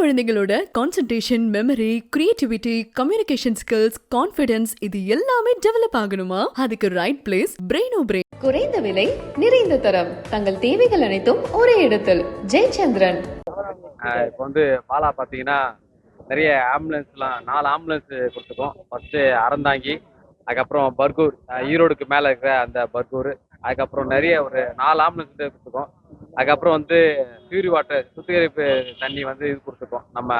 குழந்தைகளோட concentration memory creativity communication skills confidence இது எல்லாமே டெவலப் ஆகணுமா? அதுக்கு ரைட் பிளேஸ் பிரெயினோ பிரெயின் குறைந்த விலை நிறைந்த தரம். தங்கள் தேவைகள் அனைத்தும் ஒரே இடத்தில். ஜெயச்சந்திரன். ஆஹ் இப்போ வந்து பாலா பார்த்தீங்கன்னா நிறைய ஆம்புலன்ஸ்லாம் நாலு ஆம்புலன்ஸ் கொடுத்துருக்கோம். ஃபர்ஸ்ட்டு அறந்தாங்கி அதுக்கப்புறம் பர்கூர் ஈரோடுக்கு மேலே இருக்கிற அந்த பர்கூர் அதுக்கப்புறம் நிறைய ஒரு நாலு ஆம்புலன்ஸ் வந்து கொடுத்துருக்கோம். அதுக்கப்புறம் வந்து பியூரி வாட்டர் சுத்திகரிப்பு தண்ணி வந்து இது கொடுத்துருக்கோம். நம்ம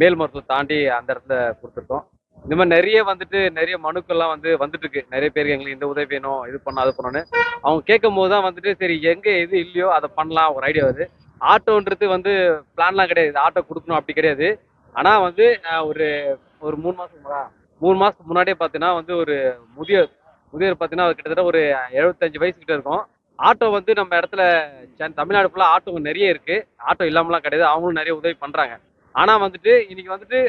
மேல்மருத்துவம் தாண்டி அந்த இடத்துல கொடுத்துருக்கோம். இந்த மாதிரி நிறைய வந்துட்டு நிறைய மனுக்கள்லாம் வந்து வந்துட்டு இருக்கு நிறைய பேருக்கு எங்களுக்கு இந்த உதவி வேணும் இது பண்ண அது பண்ணணும்னு. அவங்க கேட்கும் போது தான் வந்துட்டு சரி எங்கே எது இல்லையோ அதை பண்ணலாம் ஒரு ஐடியா வருது. ஆட்டோன்றது வந்து பிளான்லாம் கிடையாது. ஆட்டோ கொடுக்கணும் அப்படி கிடையாது. ஆனால் வந்து ஒரு ஒரு மூணு மாசம் மூணு மாதத்துக்கு முன்னாடியே பார்த்தீங்கன்னா வந்து ஒரு முதியோர் முதியோர் பார்த்தீங்கன்னா கிட்டத்தட்ட ஒரு எழுபத்தஞ்சு வயசு கிட்ட இருக்கும். ஆட்டோ வந்து நம்ம இடத்துல தமிழ்நாடு ஃபுல்லாக ஆட்டோ நிறைய இருக்கு. ஆட்டோ இல்லாமலாம் கிடையாது. அவங்களும் நிறைய உதவி பண்ணுறாங்க ஆனால் வந்துட்டு இன்னைக்கு வந்துட்டு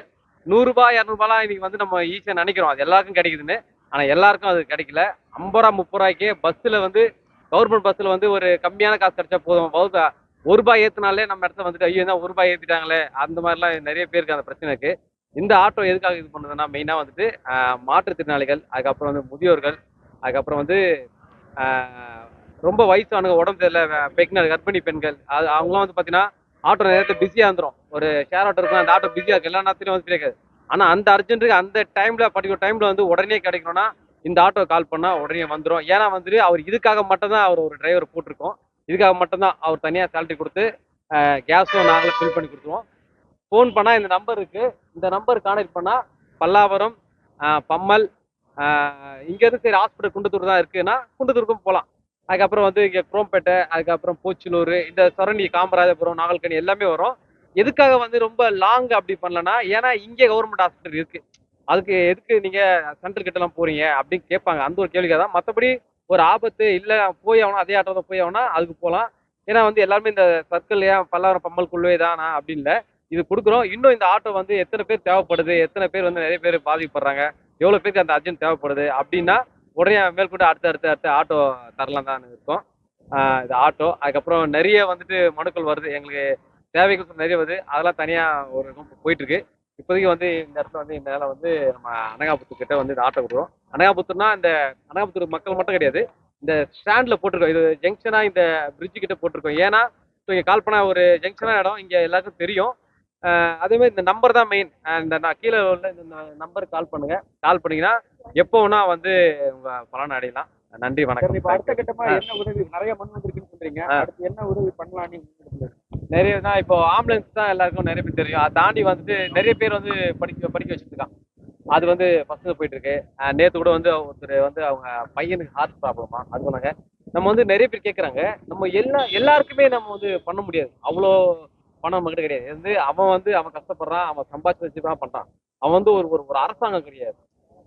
நூறுரூபா இரநூறுபாலாம் இன்னைக்கு வந்து நம்ம ஈஸியாக நினைக்கிறோம். அது எல்லாருக்கும் கிடைக்குதுன்னு. ஆனால் எல்லாருக்கும் அது கிடைக்கல. ஐம்பது ரூபா முப்பது ரூபாய்க்கே பஸ்ஸில் வந்து கவர்மெண்ட் பஸ்ஸில் வந்து ஒரு கம்மியான காசு கிடைச்சா போதும். பௌத்த ஒரு ரூபாய் ஏற்றினாலே நம்ம இடத்துல வந்துட்டு ஐயோ தான் ஒரு ரூபாய் ஏற்றிட்டாங்களே அந்த மாதிரிலாம் நிறைய பேருக்கு அந்த பிரச்சனைக்கு இந்த ஆட்டோ எதுக்காக இது பண்ணுதுன்னா மெயினாக வந்துட்டு மாற்றுத்திறனாளிகள் அதுக்கப்புறம் வந்து முதியோர்கள் அதுக்கப்புறம் வந்து ரொம்ப வயசானவங்க உடம்பு தெரியல பெக்னர் கர்ப்பிணி பெண்கள். அது அவங்களாம் வந்து பார்த்தீங்கன்னா ஆட்டோ நேரத்தை பிஸியாக இருந்துரும். ஒரு ஷேர் ஆட்டோ இருக்கும் அந்த ஆட்டோ பிஸியாக இருக்கு எல்லா நேரத்துலையும் வந்து கிடைக்காது ஆனால் அந்த அர்ஜென்ட்டுக்கு அந்த டைமில் பர்டிகுலர் டைமில் வந்து உடனே கிடைக்கணும்னா இந்த ஆட்டோ கால் பண்ணால் உடனே வந்துடும் ஏன்னா வந்துட்டு அவர் இதுக்காக மட்டும்தான் அவர் ஒரு டிரைவர் போட்டிருக்கோம். இதுக்காக மட்டும்தான் அவர் தனியாக சேலரி கொடுத்து கேஸும் நாங்களே ஃபில் பண்ணி கொடுத்துருவோம். ஃபோன் பண்ணால் இந்த நம்பர் இருக்கு. இந்த நம்பர் கான்டெக்ட் பண்ணால் பல்லாவரம் பம்மல் இங்கேருந்து சரி ஹாஸ்பிட்டல் குண்டத்தூர் தான் இருக்குன்னா குண்டத்தூருக்கும் போகலாம் அதுக்கப்புறம் வந்து இங்கே குரோம்பேட்டை அதுக்கப்புறம் போச்சலூர் இந்த சரண்டி காமராஜபுரம் நாகல்கனி எல்லாமே வரும். எதுக்காக வந்து ரொம்ப லாங் அப்படி பண்ணலன்னா ஏன்னா இங்கே கவர்மெண்ட் ஹாஸ்பிட்டல் இருக்கு. அதுக்கு எதுக்கு நீங்க சென்ட்ரல் கிட்டலாம் போறீங்க அப்படின்னு கேட்பாங்க. அந்த ஒரு கேள்விக்காக தான். மற்றபடி ஒரு ஆபத்து இல்லை போய் ஆகணும் அதே ஆட்டோ தான் போய் ஆகணும் அதுக்கு போகலாம். ஏன்னா வந்து எல்லாருமே இந்த சர்க்கிள் ஏன் பல்லாவரம் பம்மல்குள்ளே தானா அப்படின்னு இல்லை. இது கொடுக்குறோம். இன்னும் இந்த ஆட்டோ வந்து எத்தனை பேர் தேவைப்படுது எத்தனை பேர் வந்து நிறைய பேர் பாதிக்கப்படுறாங்க எவ்வளோ பேருக்கு அந்த அர்ஜென்ட் தேவைப்படுது அப்படின்னா உடனே மேற்கொண்டு அடுத்து அடுத்து அடுத்து ஆட்டோ தரலாம் தான் இருக்கோம் இது ஆட்டோ அதுக்கப்புறம் நிறைய வந்துட்டு மனுக்கள் வருது. எங்களுக்கு தேவைகள் நிறைய வருது. அதெல்லாம் தனியாக ஒரு room போயிட்டு இருக்கு இப்போதைக்கு வந்து இந்த இடத்துல வந்து இந்த வேலை வந்து நம்ம அனகாபுத்தூர் கிட்ட வந்து இந்த ஆட்டோ விடுவோம் அனகாபுத்தூர்னா இந்த அனகாபுத்தூர் மக்கள் மட்டும் கிடையாது. இந்த ஸ்டாண்டில் போட்டிருக்கோம். இது ஜங்ஷனாக இந்த பிரிட்ஜு கிட்ட போட்டிருக்கோம். ஏன்னா இப்போ இங்கே கால் பண்ண ஒரு ஜங்ஷனாக இடம். இங்கே எல்லாருக்கும் தெரியும். அதே மாதிரி இந்த நம்பர் தான் மெயின் இந்த நான் கீழே உள்ள இந்த நம்பருக்கு கால் பண்ணுங்க. கால் பண்ணீங்கன்னா எப்போ வேணா வந்து உங்க பலன் அடையலாம். நன்றி சரி, இப்ப அடுத்த வணக்கம் கட்டமா. என்ன உதவி நிறைய மண் வந்திருக்குன்னு சொல்றீங்க. அடுத்து என்ன உதவி பண்ணலாம் நீங்க நிறைய தான் இப்போ ஆம்புலன்ஸ் தான் எல்லாருக்கும் நிறைய பேர் தெரியும். அதை தாண்டி வந்துட்டு நிறைய பேர் வந்து படிக்க படிக்க வச்சுட்டு இருக்கான் அது வந்து ஃபர்ஸ்ட் போயிட்டு இருக்கு நேத்து கூட வந்து ஒருத்தர் வந்து அவங்க பையனுக்கு ஹார்ட் ப்ராப்ளமா அது சொன்னாங்க. நம்ம வந்து நிறைய பேர் கேட்குறாங்க நம்ம எல்லா எல்லாருக்குமே நம்ம வந்து பண்ண முடியாது. அவ்வளோ பணம் நம்ம கிட்ட கிடையாது. வந்து அவன் வந்து அவன் கஷ்டப்படுறான் அவன் சம்பாதிச்சு வச்சு தான் பண்றான். அவன் வந்து ஒரு ஒரு ஒரு அரசாங்கம் கிடையாது.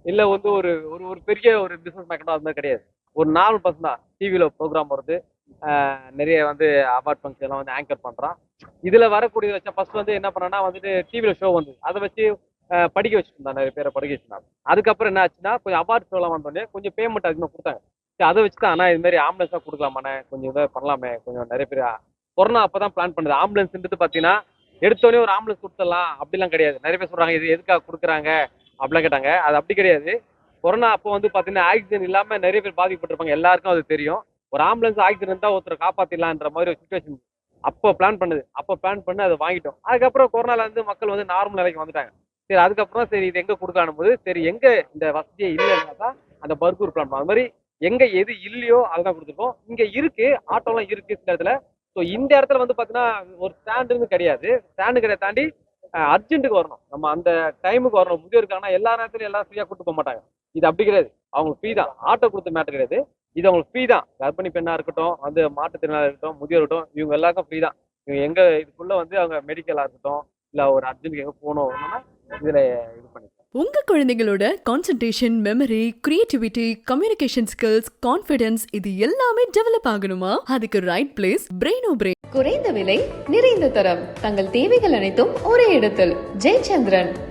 இல்ல வந்து ஒரு ஒரு ஒரு பெரிய ஒரு பிசினஸ் மேக்கெட்டோ அது மாதிரி கிடையாது. ஒரு நார்மல் பர்சன் தான். டிவியில ப்ரோக்ராம் வருது ஆஹ் நிறைய வந்து அவார்ட் ஃபங்க்ஷன் எல்லாம் வந்து ஆங்கர் பண்றான். இதுல வரக்கூடிய வச்சா ஃபர்ஸ்ட் வந்து என்ன பண்ணான்னா வந்துட்டு டிவியில ஷோ வந்து அதை வச்சு ஆஹ் படிக்க வச்சுருந்தான் நிறைய பேரை படிக்க வச்சிருந்தாங்க அதுக்கப்புறம் என்ன ஆச்சுன்னா கொஞ்சம் அவார்ட் ஷோலாம் வந்தோடனே கொஞ்சம் பேமெண்ட் அதிகமாக கொடுத்தாங்க. சரி அதை வச்சு தான் ஆனால் இது மாதிரி ஆம்புலன்ஸாக கொடுக்கலாமாண்ணே? கொஞ்சம் இதை பண்ணலாமே. கொஞ்சம் நிறைய பேர் கொரோனா அப்போ தான் பிளான் பண்ணுது ஆம்புலன்ஸ்ன்றது பார்த்தீங்கன்னா எடுத்தோடனே ஒரு ஆம்புலன்ஸ் கொடுத்துடலாம். அப்படிலாம் கிடையாது. நிறைய பேர் சொல்றாங்க இது எதுக்காக கொடுக்குறாங்க? அப்படிலாம் கேட்டாங்க. அது அப்படி கிடையாது. கொரோனா அப்போ வந்து பார்த்தீங்கன்னா ஆக்சிஜன் இல்லாமல் நிறைய பேர் பாதிக்கப்பட்டிருப்பாங்க. எல்லாருக்கும் அது தெரியும். ஒரு ஆம்புலன்ஸ் ஆக்சிஜன் இருந்தால் ஒருத்தரை காப்பாத்திடலான்ற மாதிரி ஒரு சுச்சுவேஷன் அப்போ பிளான் பண்ணுது. அப்போ பிளான் பண்ணி அதை வாங்கிட்டோம். அதுக்கப்புறம் கொரோனால இருந்து மக்கள் வந்து நார்மல் நிலைக்கு வந்துட்டாங்க. சரி அதுக்கப்புறம் சரி இது எங்க கொடுக்கலான்னு போது சரி எங்க இந்த வசதியே இல்லைன்னா தான் அந்த பர்கூர் பிளான் அது மாதிரி எங்க எது இல்லையோ அதுதான் கொடுத்துருக்கோம். இங்க இருக்கு ஆட்டோலாம் இருக்கு சில இடத்துல. ஸோ இந்த இடத்துல வந்து பார்த்தீங்கன்னா ஒரு ஸ்டாண்டுன்னு கிடையாது. ஸ்டாண்டு கிடையாது தாண்டி அர்ஜென்ட்டுக்கு வரணும். நம்ம அந்த டைமுக்கு வரணும். முதியோருக்கான எல்லா நேரத்துலையும் எல்லாம் ஃப்ரீயாக கூட்டு போக மாட்டாங்க. இது அப்படி கிடையாது. அவங்களுக்கு ஃப்ரீ தான். ஆட்டோ கொடுத்த மேட்டர் கிடையாது. இது அவங்களுக்கு ஃப்ரீ தான். கர்ப்பிணி பெண்ணாக இருக்கட்டும் வந்து மாற்றுத்திறனாக இருக்கட்டும் முதியோர் இருக்கட்டும் இவங்க எல்லாருக்கும் ஃப்ரீ தான். இவங்க எங்கே இதுக்குள்ளே வந்து அவங்க மெடிக்கலாக இருக்கட்டும் இல்லை ஒரு அர்ஜென்ட்டுக்கு எங்கே போகணும் வரணும்னா இதுல உங்க குழந்தைகளோட concentration memory creativity communication skills confidence இது எல்லாமே டெவலப் ஆகணுமா? அதுக்கு ரைட் பிளேஸ் பிரெயினோ பிரெயின் குறைந்த விலை நிறைந்த தரம். தங்கள் தேவைகள் அனைத்தும் ஒரே இடத்தில். ஜெயச்சந்திரன்.